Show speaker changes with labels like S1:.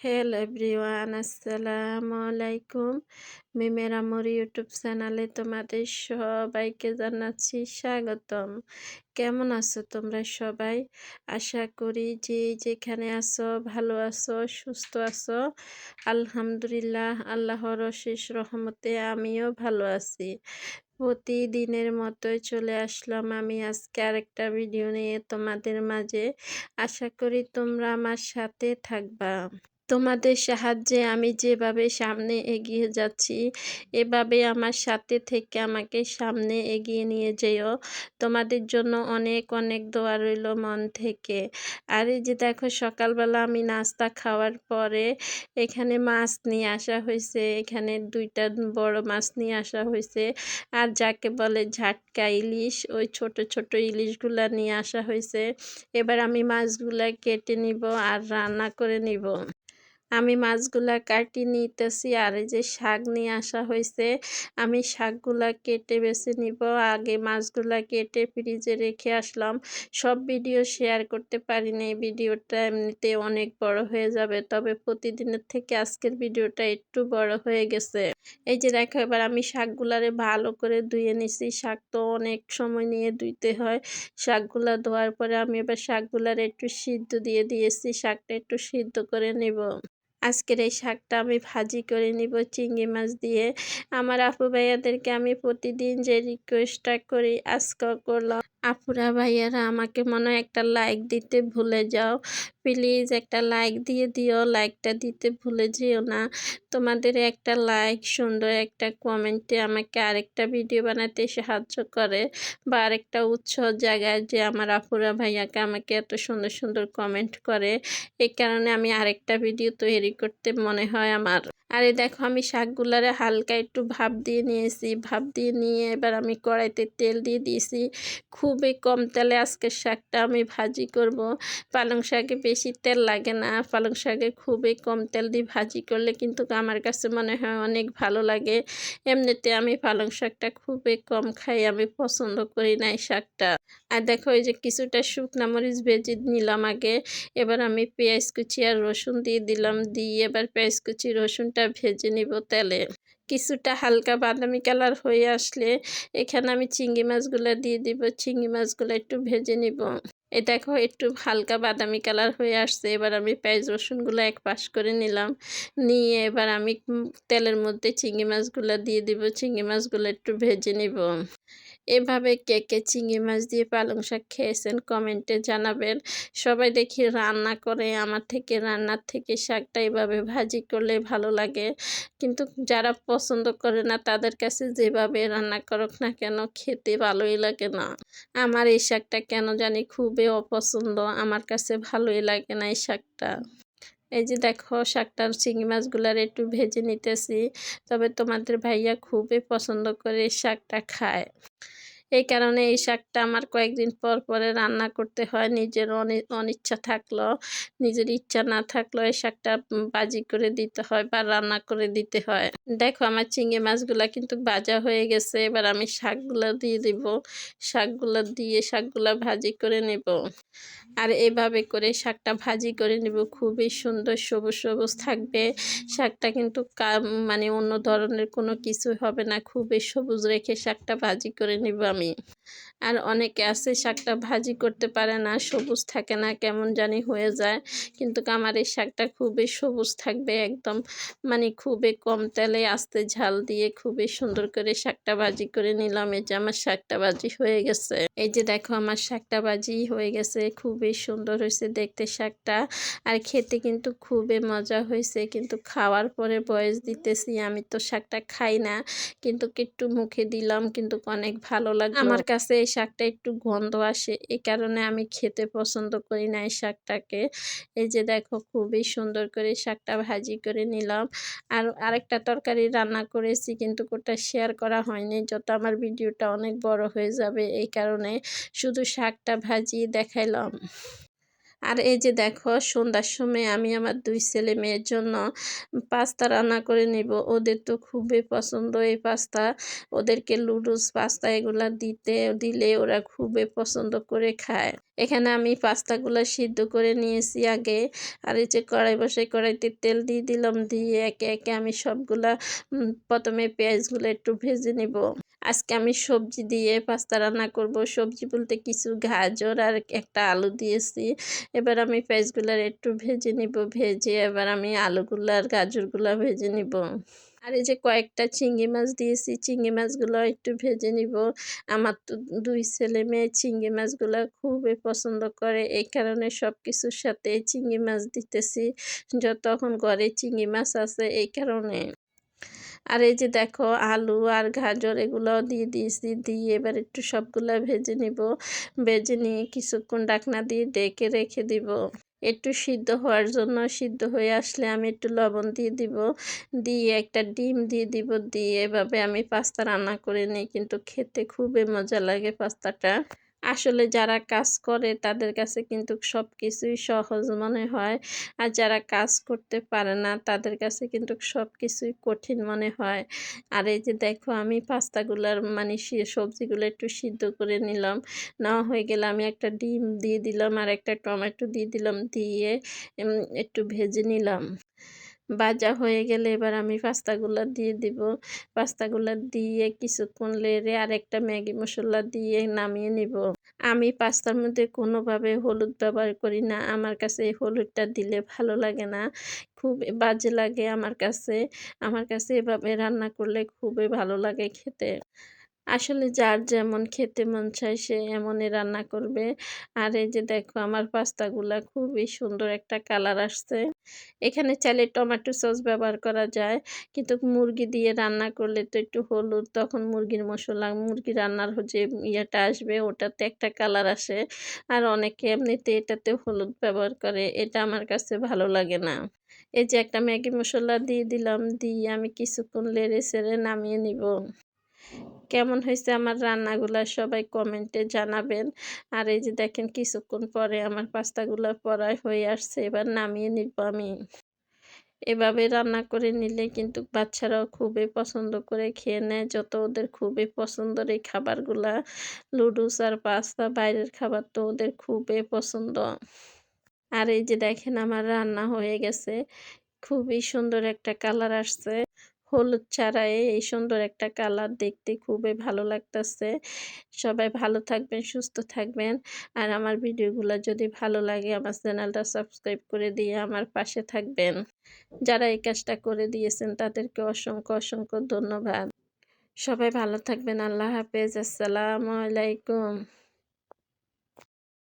S1: Hello everyone আসসালামু আলাইকুম মিমের আমর ইউটিউব চ্যানেলে তোমাদের সবাইকে জানাচ্ছি স্বাগতম। কেমন আছো তোমরা সবাই? আশা করি যে যেখানে আছো, ভালো আছো, সুস্থ আছো। আলহামদুলিল্লাহ, আল্লাহর অশেষ রহমতে আমিও ভালো আছি। প্রতিদিনের মতোই চলে আসলাম আমি আজকে আরেকটা ভিডিও নিয়ে তোমাদের মাঝে। আশা করি তোমরা আমার সাথে থাকবা। তোমাদের সাহায্যে আমি যেভাবে সামনে এগিয়ে যাচ্ছি, এভাবে আমার সাথে থেকে আমাকে সামনে এগিয়ে নিয়ে যেও। তোমাদের জন্য অনেক অনেক দোয়া রইল মন থেকে। আর এই যে দেখো, সকালবেলা আমি নাস্তা খাওয়ার পরে এখানে মাছ নিয়ে আসা হয়েছে, এখানে দুইটা বড় মাছ নিয়ে আসা হয়েছে। আর যাকে বলে ঝাটকা ইলিশ, ওই ছোট ছোট ইলিশগুলা নিয়ে আসা হয়েছে। এবার আমি মাছগুলা কেটে নিব আর রান্না করে নিব। আমি মাছগুলা কাটি নিতেছি আর এই যে শাক নিয়ে আসা হয়েছে আমি শাকগুলা কেটে বেছে নিব। আগে মাছগুলা কেটে ফ্রিজে রেখে আসলাম। সব ভিডিও শেয়ার করতে পারিনি, এই ভিডিওটা এমনিতে অনেক বড় হয়ে যাবে। তবে প্রতিদিনের থেকে আজকের ভিডিওটা একটু বড় হয়ে গেছে। এই যে দেখো, এবার আমি শাকগুলারে ভালো করে ধুয়ে নিছি। শাক তো অনেক সময় নিয়ে ধুইতে হয়। শাকগুলা ধোয়ার পরে আমি এবার শাকগুলারে একটু সিদ্ধ দিয়ে দিয়েছি। শাকটা একটু সিদ্ধ করে নেব। আজকের এই শাকটা আমি ভাজি করে নিব চিংড়ি মাছ দিয়ে। আমার আপু ভাইয়াদেরকে আমি প্রতিদিন যে রিকোয়েস্টটা করি আজকে করলাম। আপুরা ভাইয়ারা আমাকে মনে একটা লাইক দিতে ভুলে যাও। প্লিজ একটা লাইক দিয়ে দিও লাইকটা দিতে ভুলে যেও না। তোমাদের একটা লাইক সুন্দর একটা কমেন্টে আমাকে আরেকটা ভিডিও বানাতে সাহায্য করে বা আরেকটা উৎসাহ জায়গায় যে আমার আপুরা ভাইয়াকে আমাকে এত সুন্দর সুন্দর কমেন্ট করে। এই কারণে আমি আরেকটা ভিডিও তৈরি করতে মনে হয় আমার। আর এই দেখো, আমি শাকগুলারে হালকা একটু ভাপ দিয়ে নিয়েছি, ভাপ দিয়ে নিয়ে এবার আমি কড়াইতে তেল দিয়ে দিয়েছি। খুবই কম তেলে আজকের শাকটা আমি ভাজি করব। পালং শাকে বেশি তেল লাগে না। পালং শাকে খুবই কম তেল দিয়ে ভাজি করলে কিন্তু আমার কাছে মনে হয় অনেক ভালো লাগে। এমনিতে আমি পালং শাকটা খুবই কম খাই, আমি পছন্দ করি না এই শাকটা। আর দেখো এই যে কিছুটা শুকনা মরিচ ভেজে নিলাম আগে, এবার আমি পেঁয়াজ কুচি আর রসুন দিয়ে দিলাম, দিয়ে এবার পেঁয়াজ কুচি, রসুনটা ভেজে নিব তেলে। কিছুটা হালকা বাদামি কালার হয়ে আসলে এখানে আমি চিংড়ি মাছগুলো দিয়ে দিব, চিংড়ি মাছগুলো একটু ভেজে নিব। দেখো, একটু হালকা বাদামি কালার হয়ে আসছে। এবার আমি পেঁয়াজ রসুনগুলো এক পাশ করে নিলাম। নিয়ে এবার আমি তেলের মধ্যে চিংড়ি মাছগুলো দিয়ে দিব। চিংড়ি মাছগুলো একটু ভেজে নিব। এভাবে কে কে চিংড়ি মাছ দিয়ে পালং শাক খেয়েছেন কমেন্টে জানাবেন। সবাই দেখি রান্না করে, আমার থেকে রান্নার থেকে শাকটা এভাবে ভাজি করলে ভালো লাগে। কিন্তু যারা পছন্দ করে না, তাদের কাছে যেভাবে রান্না করুক না কেন, খেতে ভালোই লাগে না। আমার এই শাকটা কেন জানি খুবই অপছন্দ, আমার কাছে ভালোই লাগে না এই শাকটা। এই যে দেখো, শাকটার চিংড়ি মাছগুলার একটু ভেজে নিতেছি। তবে তোমাদের ভাইয়া খুবই পছন্দ করে শাকটা খায়। এই কারণে এই শাকটা আমার কয়েকদিন পর পরে রান্না করতে হয়। নিজের অনিচ্ছা থাকল, নিজের ইচ্ছা না থাকলেও এই শাকটা বাজি করে দিতে হয় বা রান্না করে দিতে হয়। দেখো আমার চিংড়ি মাছগুলা কিন্তু ভাজা হয়ে গেছে, এবার আমি শাকগুলো দিয়ে দিব। শাকগুলো দিয়ে শাকগুলা ভাজি করে নেব। আর এভাবে করে শাকটা ভাজি করে নেব। খুবই সুন্দর সবুজ সবুজ থাকবে। শাকটা কিন্তু মানে অন্য ধরনের কোনো কিছু হবে না। খুবই সবুজ রেখে শাকটা ভাজি করে নেব আমি। 名。আর অনেকে আছে, শাকটা ভাজি করতে পারে না, সবুজ থাকে না, কেমন জানি হয়ে যায়। কিন্তু আমার এই শাকটা খুবই সবুজ থাকবে একদম মানে খুবই কম তেলে আস্তে ঝাল দিয়ে খুবই সুন্দর করে শাকটা ভাজি করে নিলাম। এই যে আমার শাকটা ভাজি হয়ে গেছে। এই যে দেখো আমার শাকটা ভাজি হয়ে গেছে, খুবই সুন্দর হয়েছে দেখতে শাকটা। আর খেতে কিন্তু খুবই মজা হয়েছে, কিন্তু খাওয়ার পরে বয়স দিতেছি, আমি তো শাকটা খাই না। কিন্তু একটু মুখে দিলাম, কিন্তু অনেক ভালো লাগে আমার কাছে শাকটা একটু গন্ধ আসে। এ কারণে আমি খেতে পছন্দ করি না এই শাকটাকে। এই যে দেখো খুবই সুন্দর করে শাকটা ভাজি করে নিলাম। আর আরেকটা তরকারি রান্না করেছি কিন্তু ওটা শেয়ার করা হয়নি। যত আমার ভিডিওটা অনেক বড় হয়ে যাবে, এই কারণে শুধু শাকটা ভাজি দেখাইলাম। আর এই যে দেখো, সন্ধ্যার সময় আমি আমার দুই ছেলে মেয়ের জন্য পাস্তা রান্না করে নিব। ওদের তো খুবই পছন্দ এই পাস্তা। ওদেরকে লুডুস পাস্তা এগুলা দিতে, দিলে ওরা খুবই পছন্দ করে খায়। এখানে আমি পাস্তাগুলো সিদ্ধ করে নিয়েছি আগে। আর এই যে কড়াই বসে কড়াইতে তেল দিয়ে দিলাম, দিয়ে একে একে আমি সবগুলা প্রথমে পেঁয়াজগুলো একটু ভেজে নিব। আজকে আমি সবজি দিয়ে পাস্তা রান্না করব। সবজি বলতে কিছু গাজর আর একটা আলু দিয়েছি। এবার আমি পেঁয়াজগুলার একটু ভেজে নিব, ভেজে এবার আমি আলুগুলো আর গাজরগুলো ভেজে নিব। আর এই যে কয়েকটা চিংড়ি মাছ দিয়েছি, চিংড়ি মাছগুলো একটু ভেজে নিব। আমার তো দুই ছেলে মেয়ে, চিংড়ি মাছগুলো খুবই পছন্দ করে। এই কারণে সব কিছুর সাথে চিংড়ি মাছ দিতেছি। যতক্ষণ ঘরে চিংড়ি মাছ আছে, এই কারণে। আর এই যে দেখো, আলু আর গাজর এগুলো দিয়ে দিয়েছি, দিয়ে এবার একটু সবগুলো ভেজে নিব। ভেজে নিয়ে কিছুক্ষণ ডাকনা দিয়ে ডেকে রেখে দিব। একটু সিদ্ধ হওয়ার জন্য সিদ্ধ হয়ে আসলে আমি একটু লবণ দিয়ে দিব। দিয়ে একটা ডিম দিয়ে দিব। দিয়ে এভাবে আমি পাস্তা রান্না করে নিই। কিন্তু খেতে খুবই মজা লাগে পাস্তাটা। আসলে যারা কাজ করে তাদের কাছে কিন্তু সব কিছুই সহজ মনে হয়। আর যারা কাজ করতে পারে না তাদের কাছে কিন্তু সব কিছুই কঠিন মনে হয়। আর এই যে দেখো আমি পাস্তাগুলার মানে সবজিগুলো একটু সিদ্ধ করে নিলাম। নেওয়া হয়ে গেলে আমি একটা ডিম দিয়ে দিলাম আর একটা টমেটো দিয়ে দিলাম দিয়ে একটু ভেজে নিলাম। ভাজা হয়ে গেলে এবার আমি পাস্তাগুলো দিয়ে দিব। পাস্তাগুলো দিয়ে কিছুক্ষণ লেড়ে আর একটা ম্যাগি মশলা দিয়ে নামিয়ে নিব। আমি পাস্তার মধ্যে কোনোভাবে হলুদ ব্যবহার করি না। আমার কাছে এই হলুদটা দিলে ভালো লাগে না। খুব বাজে লাগে আমার কাছে। আমার কাছে এভাবে রান্না করলে খুবই ভালো লাগে খেতে। আসলে যার যেমন খেতে মন চায় সে এমনই রান্না করবে। আর এই যে দেখো আমার পাস্তাগুলা খুবই সুন্দর একটা কালার আসছে। এখানে চাইলে টমেটো সস ব্যবহার করা যায়। কিন্তু মুরগি দিয়ে রান্না করলে তো একটু হলুদ, তখন মুরগির মশলা, মুরগি রান্নার যে ইয়েটা আসবে ওটাতে একটা কালার আসে। আর অনেকে এমনিতে এটাতে হলুদ ব্যবহার করে, এটা আমার কাছে ভালো লাগে না। এই যে একটা ম্যাগি মশলা দিয়ে দিলাম, দিয়ে আমি কিছুক্ষণ লেড়ে সেড়ে নামিয়ে নিব। কেমন হয়েছে আমার রান্নাগুলা সবাই কমেন্টে জানাবেন। আর এই যে দেখেন কিছুক্ষণ পরে আমার পাস্তাগুলো পড়ায় হয়ে আসছে, এবার নামিয়ে নিব আমি। এভাবে রান্না করে নিলে কিন্তু বাচ্চারাও খুবই পছন্দ করে খেয়ে নেয়। যত ওদের খুবই পছন্দের এই খাবারগুলা লুডুস আর পাস্তা, বাইরের খাবার তো ওদের খুবই পছন্দ। আর এই যে দেখেন আমার রান্না হয়ে গেছে, খুবই সুন্দর একটা কালার আসছে। হলুদ ছাড়াই এই সুন্দর একটা কালার দেখতে খুবই ভালো লাগতেছে। সবাই ভালো থাকবেন, সুস্থ থাকবেন। আর আমার ভিডিওগুলো যদি ভালো লাগে আমার চ্যানেলটা সাবস্ক্রাইব করে দিয়ে আমার পাশে থাকবেন। যারা এই কাজটা করে দিয়েছেন তাদেরকে অসংখ্য অসংখ্য ধন্যবাদ। সবাই ভালো থাকবেন, আল্লাহ হাফেজ। আসসালামু আলাইকুম।